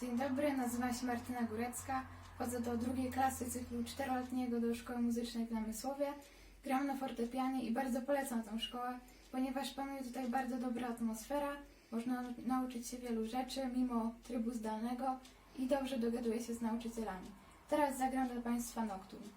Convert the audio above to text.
Dzień dobry, nazywam się Martyna Górecka. Chodzę do drugiej klasy cyklu czteroletniego do Szkoły Muzycznej w Namysłowie. Gram na fortepianie i bardzo polecam tę szkołę, ponieważ panuje tutaj bardzo dobra atmosfera. Można nauczyć się wielu rzeczy mimo trybu zdalnego i dobrze dogaduję się z nauczycielami. Teraz zagram dla Państwa Nocturne.